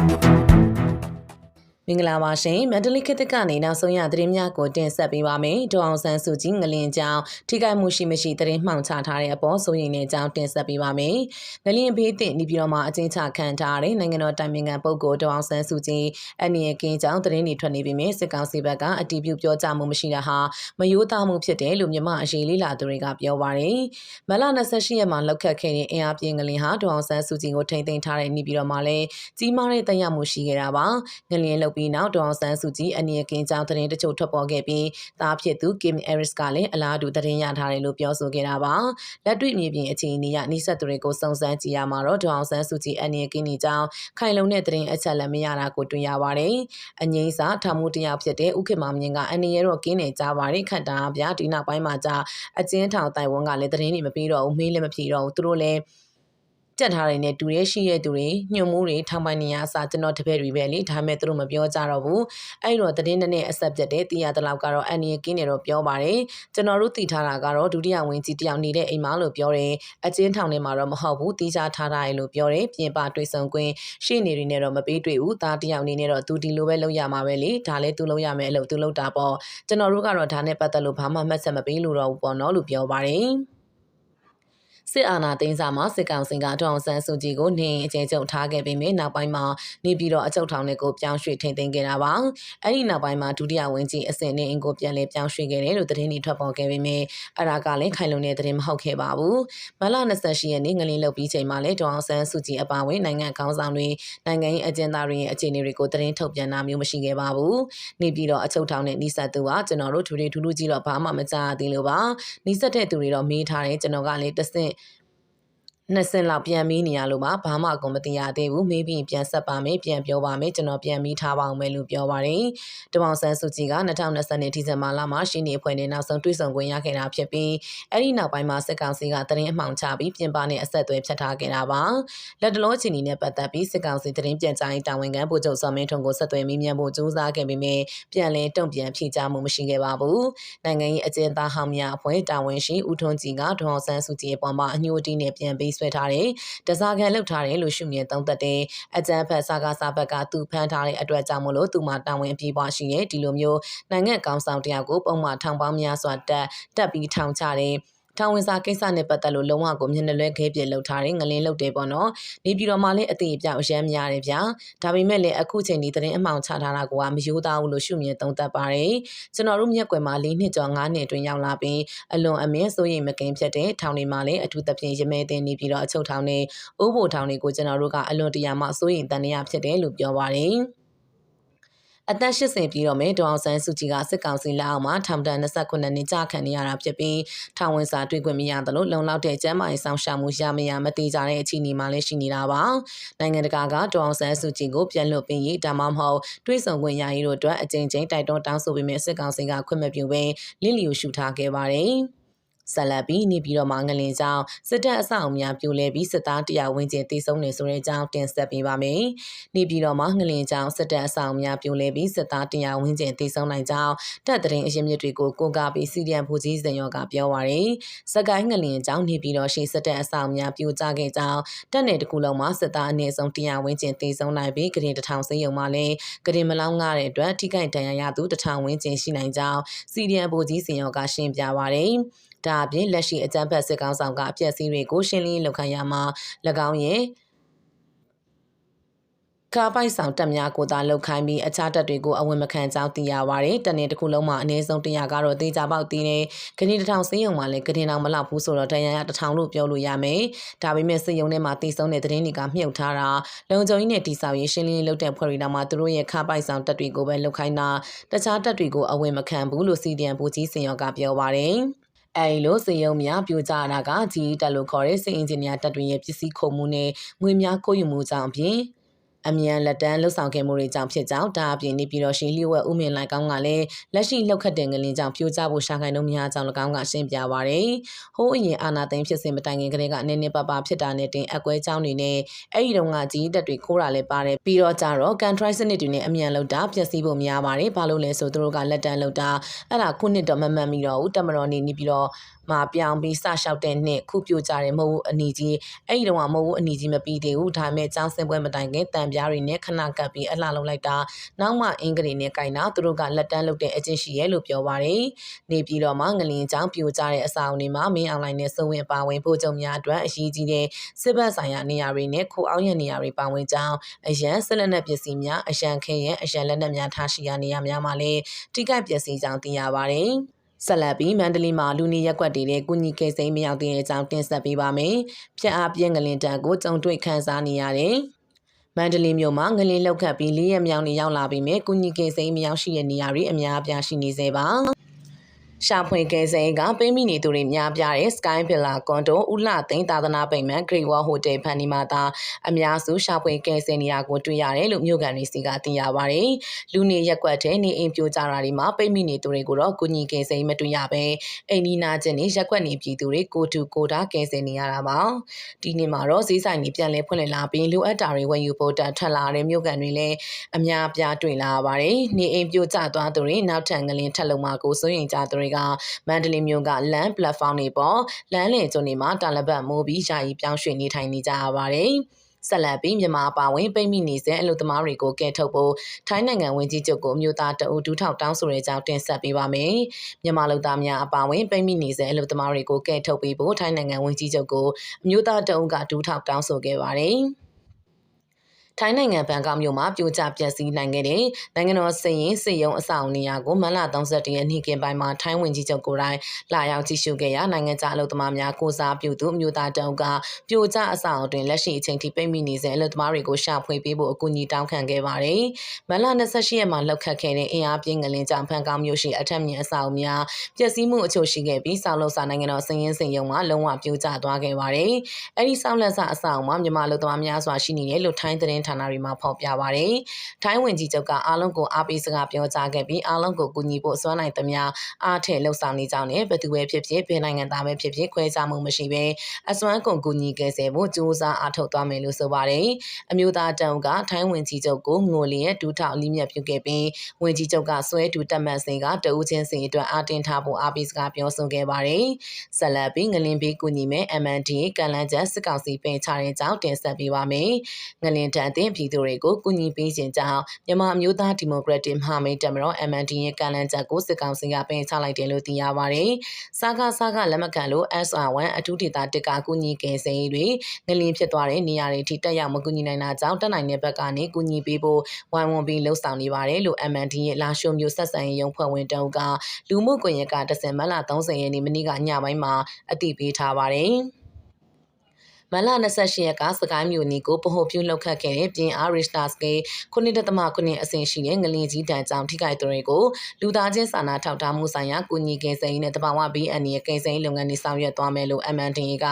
Thank you. မင်္ဂလာပါရှင်မန္တလေးခေတ်ကနေနောက်ဆုံးရသတင်းများကိုတင်ဆက်ပေးပါမယ်ဒေါအောင်ဆန်းစုကြည်ငလင်ကြောင်းထိခိုက်မှုရှိမရှိသတင်းမှောင်ချထားတဲ့အပေါ်စိုးရိမ်တဲ့အကြောင်းတင်ဆက်ပေးပါမယ်ငလင်ဘေးတင်နေပြည်တော်မှာအကျဉ်းချခံထားတဲ့နိုင်ငံတော်တိုင်ပင်ခံပုဂ္ဂိုလ်ဒေါအောင်ဆန်းစုကြည်အန်နီယကင်းကြောင်းသတင်းတွေထွက်နေပြီးမြဲစစ်ကောင်စီဘက်ကအတည်ပြုပြောကြားမှုမရှိတာဟာမယိုးသားမှုဖြစ်တယ်လို့မြန်မာအရေးလေးလာသူတွေကပြောပါတယ်မလ28ရက်မှာလောက်ခတ်ခဲ့တဲ့အင်အားပြင်းငလင်ဟာဒေါအောင်ဆန်းစုကြည်ကိုထိမ့်သိမ်းထားတဲ့နေပြည်တော်မှာလည်းကြီးမားတဲ့တရမှုရှိခဲ့တာပါငလင်လုတ်ပြီးနောက်ဒေါအောင်ဆန်းစုကြည်အနီယကင်းကြောင်းသတင်းတချို့ထွက်ပေါ်ခဲ့ပြီးသားဖြစ်သူကင်အရစ်ကလည်းအလားတူသတင်းရထားတယ်လို့ပြောဆိုခဲ့တာပါလက်တွေ့မြေပြင်အခြေအနေအရနှိစက်သူတွေကိုစုံစမ်းကြည့်ရမှာတော့ဒေါအောင်ဆန်းစုကြည်အနီယကင်းနေကြောင်းခိုင်လုံတဲ့သတင်းအချက်လက်မရတာကိုတွေ့ရပါတယ်အငိမ့်စာထောင်မှုတရားဖြစ်တဲ့ဥက္ကမမြင့်ကအနီရဲတော့ကင်းနေကြပါတယ်ခန့်တာဗျာဒီနောက်ပိုင်းမှာကြာအကျဉ်းထောင်တိုင်ဝန်းကလည်းသတင်းတွေမပြီးတော့ဘူးမေးလည်းမဖြေတော့ဘူးသူတို့လည်း ကြက်ထားတဲ့နဲ့တူရဲရှိရဲ့သူတွေညှို့မှုတွေထောင်ပိုင်နေရအစားကျွန်တော်တပည့်တွေပဲလေဒါပေမဲ့သူတို့မပြောကြတော့ဘူးအဲ့တော့တည်င်းနဲ့အဆက်ပြတ်တဲ့တရားတလောက်ကတော့အန်နီကင်းနေတော့ပြောပါတယ်ကျွန်တော်တို့တည်ထားတာကတော့ဒုတိယဝင်ကြီးတယောက်နေတဲ့အိမ်မလို့ပြောတယ်အချင်းထောင်ထဲမှာတော့မဟုတ်ဘူးတီးခြားထားတာလို့ပြောတယ်ပြင်ပတွေ့ဆုံခွင့်ရှေ့နေတွေနဲ့တော့မပေးတွေ့ဘူးဒါတယောက်အနေနဲ့တော့သူဒီလိုပဲလုပ်ရမှာပဲလေဒါလည်းသူလုပ်ရမယ်အလုပ်သူလုပ်တာပေါ့ကျွန်တော်တို့ကတော့ဒါနဲ့ပတ်သက်လို့ဘာမှမှတ်ချက်မပေးလို့တော့ဘူးပေါ့နော်လို့ပြောပါတယ် စစ်အာဏာသိမ်းစာမှာစစ်ကောင်စီကဒေါအောင်ဆန်းစုကြည်ကိုနေအကျဉ်းချုပ်ထားခဲ့ပေမဲ့နောက်ပိုင်းမှာနေပြည်တော်အချုပ်ထောင်တွေကိုပြောင်းရွှေ့ထိန်သိမ်းခဲ့တာပါ။အဲ့ဒီနောက်ပိုင်းမှာဒုတိယဝန်ကြီးအစင်နဲ့အင်ကိုပြန်လည်ပြောင်းရွှေ့ခဲ့တယ်လို့သတင်းတွေထွက်ပေါ်ခဲ့ပေမဲ့အရာကလည်းခိုင်လုံတဲ့သတင်းမဟုတ်ခဲ့ပါဘူး။မလ28ရက်နေ့ငလင်းလုတ်ပြီးချိန်မှာလည်းဒေါအောင်ဆန်းစုကြည်အပါအဝင်နိုင်ငံခေါင်းဆောင်တွေနိုင်ငံရေးအကျဉ်းသားတွေရဲ့အခြေအနေတွေကိုသတင်းထုတ်ပြန်တာမျိုးမရှိခဲ့ပါဘူး။နေပြည်တော်အချုပ်ထောင်နဲ့နှိစက်သူကကျွန်တော်တို့ထူထူထူးထူးကြီးတော့ဘာမှမကြားသေးလို့ပါ။နှိစက်တဲ့သူတွေတော့မေးထားတယ်ကျွန်တော်ကလည်းတဆင့် နှစ်ဆင့်လောက်ပြန်မေးနေရလို့ပါဘာမှအကုန်မသိရသေးဘူးမေးပြီးပြန်ဆက်ပါမယ်ပြန်ပြောပါမယ်ကျွန်တော်ပြန်မေးထားပါအောင်မယ်လို့ပြောပါတယ်တမောင်ဆန်းစုကြည်က2020ဒီဇင်ဘာလမှာရှင်းနေအဖွဲ့နဲ့နောက်ဆုံးတွေ့ဆုံခွင့်ရခဲ့တာဖြစ်ပြီးအဲ့ဒီနောက်ပိုင်းမှာစစ်ကောင်စီကတရင်အမှောင်ချပြီးပြင်ပနဲ့အဆက်အသွယ်ဖြတ်ထားခဲ့တာပါလက်တလုံးချီနီနဲ့ပတ်သက်ပြီးစစ်ကောင်စီတရင်ပြန်ကြားရေးတာဝန်ခံဗိုလ်ချုပ်စောမင်းထွန်းကိုဆက်သွယ်မိမြန်ဖို့ကြိုးစားခဲ့ပေမဲ့ပြန်လည်တုံ့ပြန်ဖြေကြားမှုမရှိခဲ့ပါဘူးနိုင်ငံရေးအကျဉ်းသားဟောင်းများအဖွဲ့တာဝန်ရှိဦးထွန်းကြည်ကဒေါ်ဆန်းစုကြည်အပေါ်မှာအညှို့အတီးနဲ့ပြန်ပြီးဆွဲထားတယ်။တစားခံလောက်ထားတယ်လို့ရှုမြင်သုံးသပ်တယ်။အကြမ်းဖက်စာကားစာဘက်ကသူဖမ်းထားတဲ့အတွက်ကြောင့်မလို့သူမှတာဝန်ပြေးပွားရှိရဲ့ဒီလိုမျိုးနိုင်ငံကောင်ဆောင်တရားကိုပုံမှန်ထောင်ပေါင်းများစွာတက်တက်ပြီးထောင်ချတယ်။ ထောင်ဝင်စာကိစ္စနဲ့ပတ်သက်လို့လုံးဝကိုမျက်နှာလွဲခဲပြလှုပ်ထားတယ်ငလင်းလှုပ်တယ်ပေါ့နော်နေပြည်တော်မှာလည်းအသေးအပြောက်အရမ်းများတယ်ဗျာဒါပေမဲ့လည်းအခုချိန်ဒီသတင်းအမှောင်ချထားတာကမရိုးသားဘူးလို့ရှုမြင်သုံးသပ်ပါတယ်ကျွန်တော်တို့မျက်ကွယ်မှာ၄နှစ်ကျော်၅နှစ်အတွင်းရောက်လာပြီးအလွန်အမင်းစိုးရိမ်မကင်းဖြစ်တဲ့ထောင်တွေမှာလည်းအထူးသဖြင့်ရမဲတင်နေပြီးတော့အချုပ်ထောင်တွေအိုးဘိုထောင်တွေကိုကျွန်တော်တို့ကအလွန်တရာမှစိုးရိမ်တန်ရာဖြစ်တယ်လို့ပြောပါတယ် အသက်80ပြည့်တော့မယ်ဒေါအောင်ဆန်းစုကြည်ကစစ်ကောင်စီလက်အောက်မှာထောင်ဒဏ်29နှစ်ကြာခံနေရတာဖြစ်ပြီးထောင်ဝင်စာတွေ့ခွင့်မရသလိုလုံလောက်တဲ့ကျန်းမာရေးဆောင်ရှာမှုရမရမတိကြတဲ့အခြေအနေမှာလည်းရှိနေတာပါနိုင်ငံတကာကဒေါအောင်ဆန်းစုကြည်ကိုပြန်လွှတ်ပေးရေးဒါမှမဟုတ်တွေးဆုံခွင့်ရရေးတို့အတွက်အကြိမ်ကြိမ်တိုက်တွန်းတောင်းဆိုပေမဲ့စစ်ကောင်စီကခွင့်မပြုဘဲလင့်လျူရှုထားခဲ့ပါတယ် ဆက်လက်ပြီးနေပြီးတော့မှငလင်ကြောင်းစစ်တပ်အဆောက်အများပြိုလဲပြီးစစ်သားတရာဝင်းကျင်တည်ဆုံနေဆိုတဲ့အကြောင်းတင်ဆက်ပေးပါမယ်။နေပြီးတော့မှငလင်ကြောင်းစစ်တပ်အဆောက်အများပြိုလဲပြီးစစ်သားတရာဝင်းကျင်တည်ဆုံနိုင်ကြောင်းတပ်တရင်အရင်မြစ်တွေကိုကိုကားပြီးစီဒီအမ်ဖူကြီးစင်ရောကပြောပါရယ်။စကိုင်းငလင်ကြောင်းနေပြီးတော့ရှေ့စစ်တပ်အဆောက်အများပြိုကျခဲ့ကြောင်းတပ်နယ်တစ်ခုလုံးမှာစစ်သားအနည်းဆုံးတရာဝင်းကျင်တည်ဆုံနိုင်ပြီးကရင်တထောင်စင်းရုံမှာလည်းကရင်မလောင်းငားတဲ့အတွက်ထိခိုက်ဒဏ်ရာရသူတထောင်ဝင်းကျင်ရှိနိုင်ကြောင်းစီဒီအမ်ဖူကြီးစင်ရောကရှင်းပြပါရယ်။ ဒါအပြင်လက်ရှိအကြမ်းဖက်စစ်ကောင်ဆောင်ကအပြက်စီးတွေကိုရှင်းလင်းလုပ်ခိုင်းရမှာ၎င်းရဲ့ကားပိုက်ဆောင်တက်များကိုသာလောက်ခိုင်းပြီးအခြားတက်တွေကိုအဝင်မခံကြောင်းသိရပါတယ်။တနေ့တစ်ခုလုံးမှာအနည်းဆုံး100ကတော့တေချာပေါက်တီးနေခဏတစ်ထောင်စင်းရုံမှာလည်းကတင်အောင်မလောက်ဘူးဆိုတော့တန်ရရတစ်ထောင်လို့ပြောလို့ရမယ်။ဒါပေမဲ့စင်းရုံထဲမှာတည်ဆုံးတဲ့သတင်းတွေကမြုပ်ထားတာလုံခြုံရေးနဲ့တိဆောက်ရေးရှင်းလင်းလုပ်တဲ့ဖွဲ့ရီနာမှာသူတို့ရဲ့ကားပိုက်ဆောင်တက်တွေကိုပဲလောက်ခိုင်းတာတခြားတက်တွေကိုအဝင်မခံဘူးလို့စီဒီအမ်ဘူကြီးစင်ရောကပြောပါတယ်။ အဲဒီလိုစေယုံများပြိုကျတာကဂျီတက်လို့ခေါ်တဲ့စစ်အင်ဂျင်နီယာတပ်တွေရဲ့ပစ္စည်းခုံမှုနဲ့ငွေများကိုယူမှုကြောင့်အပြင် အမြန်လက်တန်းလှုပ်ဆောင်ခဲ့မှုတွေကြောင့်ဖြစ်ကြောင်းဒါအပြင်နေပြည်တော်ရှိလျှို့ဝဲဥမင်လိုက်ကောင်းကလည်းလက်ရှိလှုပ်ခတ်တဲ့ငလင်းကြောင့်ပြိုကျဖို့ရှာခိုင်နှုံများကြောင့်၎င်းကရှင်းပြပါရယ်ဟိုးအရင်အာနာသိန်းဖြစ်စဉ်မတိုင်ခင်ကလေးကနည်းနည်းပါးပါးဖြစ်တာနဲ့တင်အကွဲကြောင်းတွေနဲ့အဲ့ဒီတုန်းကကြီးတက်တွေခိုးတာလည်းပါတယ်ပြီးတော့ကြတော့ကန်ထရိုက်စနစ်တွေနဲ့အမြန်လှုပ်တာပျက်စီးဖို့များပါတယ်ဘာလို့လဲဆိုသူတို့ကလက်တန်းလှုပ်တာအဲ့ဒါခုနှစ်တော့မမှန်ပြီးတော့ဦးတမတော်နေနေပြီးတော့ မမှာပြောင်းပြီးစလျှောက်တဲ့နှစ်ခုပြိုကြတယ်မဟုတ်ဘူးအနီကြီးအဲ့ဒီတော့မဟုတ်ဘူးအနီကြီးမပြီးသေးဘူးဒါပေမဲ့ចောင်းစင်ပွဲမတိုင်ခင်တံပြားတွေနဲ့ခဏကပ်ပြီးအလှလုံးလိုက်တာနောက်မှအင်္ဂလိပ်နဲ့ကင်တာသူတို့ကလက်တန်းလုပ်တဲ့အကျင့်ရှိရဲ့လို့ပြောပါတယ်နေပြည်တော်မှာငလင်ចောင်းပြိုကြတဲ့အဆောင်တွေမှာမင်းအွန်လိုင်းနဲ့စုံဝင်ပါဝင်ပို့ကြုံများအတွက်အရေးကြီးတဲ့စစ်ဘက်ဆိုင်ရာနေရာတွေနဲ့ခိုအောင်ရနေရာတွေပါဝင်ကြောင်းအရန်ဆက်လက်နက်ပစ္စည်းများအရန်ခင်းရဲ့အရန်လက်နက်များထားရှိရာနေရာများမှာလည်းထိခိုက်ပျက်စီးကြောင်းသိရပါတယ်။ ဆက်လက်ပြီးမန္တလေးမှာလူနေရက်ကွက်တွေနဲ့ကုညီကေစိမ်းမရောက်တဲ့အကြောင်းတင်ဆက်ပေးပါမယ်။ဖျက်အားပြင်းငလင်တန်ကိုကြုံတွေ့ခန်းစားနေရတယ်။မန္တလေးမြို့မှာငလင်လောက်ခတ်ပြီးလေးရက်မြောင်နေရောက်လာပြီးမြဲကုညီကေစိမ်းမရောက်ရှိတဲ့နေရာတွေအများအပြားရှိနေသေးပါ။ ရှာဖွေကဲစိန်ကပိမိနေသူတွေများပြားတဲ့ Sky Villa Condo ဦးလှသိန်းသာသနာပိန်မန် Great Wall Hotel ဖန်ဒီမှာသာအများစုရှာဖွေကဲစိန်နေရာကိုတွေ့ရတယ်လို့မြို့ကန်တွေစီကသိရပါတယ်။လူနေရက်ကွက်တဲ့နေအိမ်ပြိုကျတာတွေမှာပိမိနေသူတွေကိုတော့ကုညီကဲစိန်မတွေ့ရပဲအိမ်နီးနားချင်းနေရက်ကွက်နေပြည်သူတွေကိုတူကိုတာကဲစိန်နေရတာပါ။ဒီနေ့မှာတော့ဈေးဆိုင်တွေပြန်လည်ဖွင့်လှစ်လာပြီးလိုအပ်တာတွေဝယ်ယူဖို့တက်ထပ်လာတဲ့မြို့ကန်တွေလည်းအများအပြားတွေ့လာပါတယ်။နေအိမ်ပြိုကျသွားသူတွေနောက်ထပ်ငလင်ထက်လုံမှာကိုစိုးရင်ကြသူတွေကမန္တလေးမြို့ကလမ်း platform တွေပေါ်လမ်းလည်ကျွန်းတွေမှာတာလပတ်မိုးပြီးယာယီပြောင်းရွှေ့နေထိုင်နေကြရပါတယ်။ဆက်လက်ပြီးမြန်မာပါဝင်ပိတ်မိနေစေအလို့သမားတွေကိုကဲထုတ်ဖို့ထိုင်းနိုင်ငံဝန်ကြီးချုပ်ကိုအမျိုးသားတအူဒူးထောက်တောင်းဆိုတဲ့အကြောင်းတင်ဆက်ပေးပါမယ်။မြန်မာလူသားများအပါဝင်ပိတ်မိနေစေအလို့သမားတွေကိုကဲထုတ်ပေးဖို့ထိုင်းနိုင်ငံဝန်ကြီးချုပ်ကိုအမျိုးသားတအူကဒူးထောက်တောင်းဆိုခဲ့ပါတယ်။ ထိုင်းနိုင်ငံဘန်ကောက်မြို့မှာပြိုကျပျက်စီးနိုင်ခဲ့တဲ့နိုင်ငံတော်စည်ရင်စစ်ရုံးအဆောင်နေရာကိုမလ31ရက်နေ့ကင်ပိုင်းမှာထိုင်းဝင်ကြီးချုပ်ကိုယ်တိုင်လာရောက်ကြည့်ရှုခဲ့ရာနိုင်ငံခြားအလုပ်သမားများကိုစားပြုသူအမျိုးသားတောင်ကပြိုကျအဆောင်အတွင်းလက်ရှိအချိန်ထိပိတ်မိနေတဲ့အလုပ်သမားတွေကိုရှာဖွေပေးဖို့အကူအညီတောင်းခံခဲ့ပါတယ်။မလ28ရက်မှာလောက်ခတ်ခဲ့တဲ့အင်အားပြင်းငလင်ကြောင့်ဘန်ကောက်မြို့ရှိအထက်မြင့်အဆောင်များပျက်စီးမှုအချို့ရှိခဲ့ပြီးဆောက်လုပ်စာနိုင်ငံတော်စည်ရင်စင်ရုံမှာလုံးဝပြိုကျသွားခဲ့ပါတယ်။အဲဒီဆောက်လက်စာအဆောင်မှာမြန်မာအလုပ်သမားများစွာရှိနေတယ်လို့ထိုင်းသတင်းဌာနတွေမှာဖော်ပြပါရယ်။ထိုင်းဝင်ကြီးချုပ်ကအားလုံးကိုအားပေးစကားပြောကြားခဲ့ပြီးအားလုံးကိုကူညီဖို့စွမ်းနိုင်သမျှအားထည့်လှုပ်ဆောင်နေကြောင်းနဲ့ဘယ်သူပဲဖြစ်ဖြစ်ဘယ်နိုင်ငံသားပဲဖြစ်ဖြစ်ခွဲခြားမှုမရှိဘဲအစွမ်းကုန်ကူညီခဲ့စေဖို့ကြိုးစားအားထုတ်သွားမယ်လို့ဆိုပါရယ်။အမျိုးသားတအုပ်ကထိုင်းဝင်ကြီးချုပ်ကိုငိုလျက်ဒူးထောက်လိမြတ်ပြုခဲ့ပြီးဝင်ကြီးချုပ်ကဆွဲတူတက်မှတ်စင်ကတဦးချင်းစီအတွက်အားတင်ထားဖို့အားပေးစကားပြောဆိုခဲ့ပါရယ်။ဆက်လက်ပြီးငလင်ဘေးကူညီမဲ့ MND ကန်လန်းချက်စစ်ကောင်စီပင်ချတဲ့ကြောင်းတင်ဆက်ပေးပါမယ်။ငလင်တန်အသင်းပြည်သူတွေကိုကူညီပေးခြင်းကြောင့်မြန်မာအမျိုးသားဒီမိုကရက်တစ်မဟာမိတ်တပ်မတော် MND ရဲ့ကန့်လန့်ချက်ကိုစစ်ကောင်စီကပယ်ချလိုက်တယ်လို့သိရပါတယ်။စားကားစားကားလက်မခံလို့ SR1 အထူးဒေသတစ်ကကူညီကယ်ဆယ်ရေးတွေငလျင်ဖြစ်သွားတဲ့နေရာတွေထိတက်ရောက်မကူညီနိုင်တာကြောင့်တက်နိုင်တဲ့ဘက်ကနေကူညီပေးဖို့ဝိုင်းဝန်းပြီးလှုံ့ဆော်နေပါတယ်လို့ MND ရဲ့လာရှုံမျိုးဆက်ဆံရေးရုံးဖွဲ့ဝင်တောက်ကလူမှုကွန်ရက်ကတစင်မလ30ရက်နေ့မနေ့ကညပိုင်းမှာအသိပေးထားပါတယ်။ မလ28ရက်ကစကိုင်းမြို့နီကိုပဟိုပြုလှုပ်ခတ်ခဲ့တဲ့ပြင်အားရစ်တာစကေ9.9အဆင့်ရှိတဲ့ငလင်ကြီးတန်ကြောင်ထိခိုက်သူတွေကိုလူသားချင်းစာနာထောက်ထားမှုဆိုင်ရာကုညီကယ်ဆယ်ရေးနဲ့တဘာဝဘေးအန္တရာယ်ကယ်ဆယ်ရေးလုပ်ငန်းတွေဆောင်ရွက်သွားမယ်လို့ MNDA က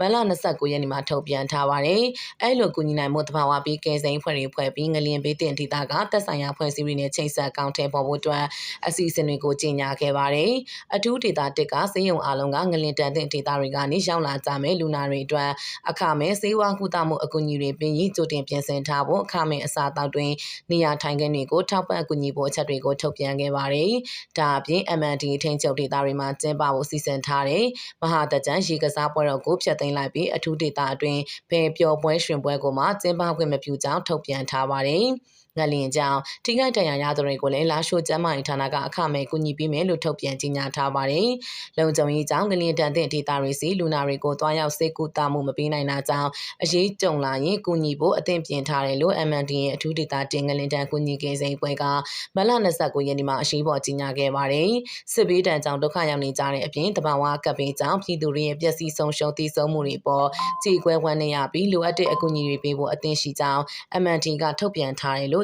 မလ29ရက်နေ့မှာထုတ်ပြန်ထားပါတယ်။အဲလိုကုညီနိုင်မှုတဘာဝဘေးကယ်ဆယ်ရေးဖွဲ့တွေဖွဲ့ပြီးငလင်ဘေးတင်ဒေသကတက်ဆိုင်ရာဖွဲ့စည်းတွေနဲ့ချိန်ဆက်ကောင်းထဲပေါ်ဖို့အတွက်အစီအစဉ်တွေကိုကြီးညာခဲ့ပါတယ်။အထူးဒေသတစ်ကစေယုံအားလုံးကငလင်တန်တဲ့ဒေသတွေကနေရောက်လာကြမယ်လူနာတွေအတွက်အခမဲ့စေဝါကုသမှုအကူအညီတွေပြင်ရေးကြိုတင်ပြင်ဆင်ထားဖို့အခမဲ့အစားအသောက်တွင်နေရာထိုင်ခင်းတွေကိုထောက်ပံ့အကူအညီဖို့အချက်တွေကိုထုတ်ပြန်ခဲ့ပါတယ်။ဒါအပြင် MND ထိန်းချုပ်ဒေသတွေမှာကျင်းပဖို့စီစဉ်ထားတဲ့မဟာတကြံရေကစားပွဲတော်ကိုဖျက်သိမ်းလိုက်ပြီးအထူးဒေသအတွင်းဘယ်ပျော်ပွဲရှင်ပွဲကိုမှကျင်းပခွင့်မပြုကြောင်းထုတ်ပြန်ထားပါတယ်။ ငလျင်ကြောင့်ထိခိုက်ဒဏ်ရာရသူတွေကိုလည်းလာရှိုးကျမ်းမာရေးဌာနကအခမဲ့ကူညီပေးမယ်လို့ထုတ်ပြန်ကြေညာထားပါတယ်။လုံခြုံရေးကြောင့်ငလျင်တန်တဲ့ဒေသတွေစီလူနာတွေကိုတွားရောက်စေကူတာမှုမပေးနိုင်တာကြောင့်အရေးကြုံလာရင်ကူညီဖို့အသင့်ပြင်ထားတယ်လို့ MND ရဲ့အထူးဒေသတင်ငလျင်တန်ကူညီကိန်းပွဲကမလ29ရက်နေ့မှာအရှိပေါ်ကြေညာခဲ့ပါတယ်။စစ်ဘေးဒဏ်ကြောင့်ဒုက္ခရောက်နေကြတဲ့အပြင်တဘာဝကပ်ဘေးကြောင့်ပြည်သူတွေရဲ့ပျက်စီးဆုံးရှုံးတည်ဆုံမှုတွေပေါ်ကြေကွဲဝမ်းနေရပြီးလိုအပ်တဲ့အကူအညီတွေပေးဖို့အသင့်ရှိကြောင်း MND ကထုတ်ပြန်ထားတယ်လို့လို့